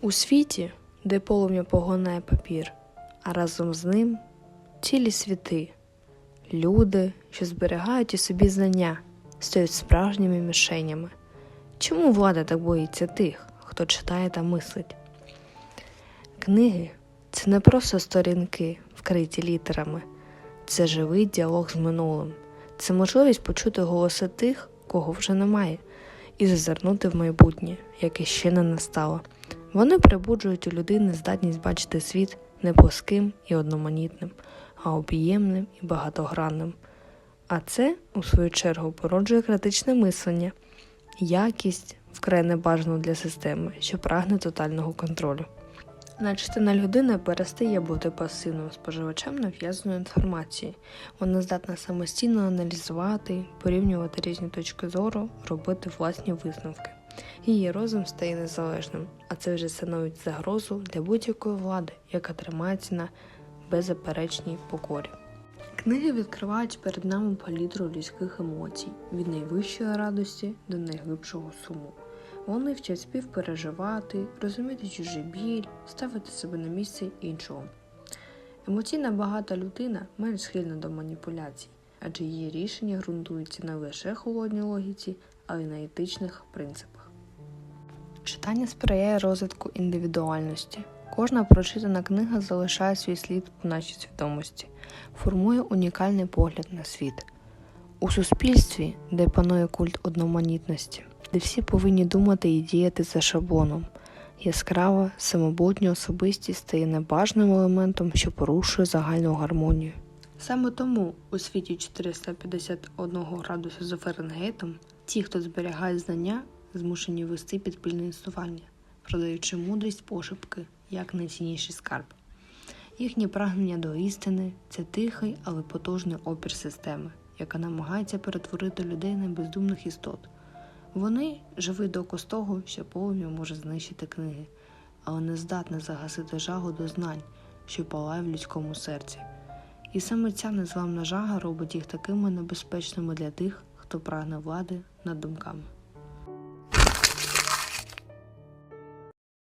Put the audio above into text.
У світі, де полум'я погонає папір, а разом з ним цілі світи, люди, що зберігають у собі знання, стають справжніми мішенями. Чому влада так боїться тих, хто читає та мислить? Книги це не просто сторінки, вкриті літерами, це живий діалог з минулим, це можливість почути голоси тих, кого вже немає, і зазирнути в майбутнє, яке ще не настало. Вони прибуджують у людини здатність бачити світ не плоским і одноманітним, а об'ємним і багатогранним. А це, у свою чергу, породжує критичне мислення, якість вкрай небажану для системи, що прагне тотального контролю. Начитана людина перестає бути пасивним споживачем нав'язаної інформації. Вона здатна самостійно аналізувати, порівнювати різні точки зору, робити власні висновки. Її розум стає незалежним, а це вже становить загрозу для будь-якої влади, яка тримається на беззаперечній покорі. Книги відкривають перед нами палітру людських емоцій від найвищої радості до найглибшого суму. Вони вчать співпереживати, розуміти чужий біль, ставити себе на місце іншого. Емоційна багата людина менш схильна до маніпуляцій, адже її рішення ґрунтуються не лише холодній логіці, але й на етичних принципах. Читання сприяє розвитку індивідуальності. Кожна прочитана книга залишає свій слід у нашій свідомості, формує унікальний погляд на світ. У суспільстві, де панує культ одноманітності, де всі повинні думати і діяти за шаблоном, яскрава, самобутня особистість стає небажаним елементом, що порушує загальну гармонію. Саме тому у світі 451 градусу за Фаренгейтом ті, хто зберігає знання, змушені вести підпільне існування, продаючи мудрість пошепки як найцінніший скарб. Їхнє прагнення до істини це тихий, але потужний опір системи, яка намагається перетворити людей на бездумних істот. Вони живий доказ того, що полум'я може знищити книги, але не здатне загасити жагу до знань, що палає в людському серці. І саме ця незламна жага робить їх такими небезпечними для тих, хто прагне влади над думками.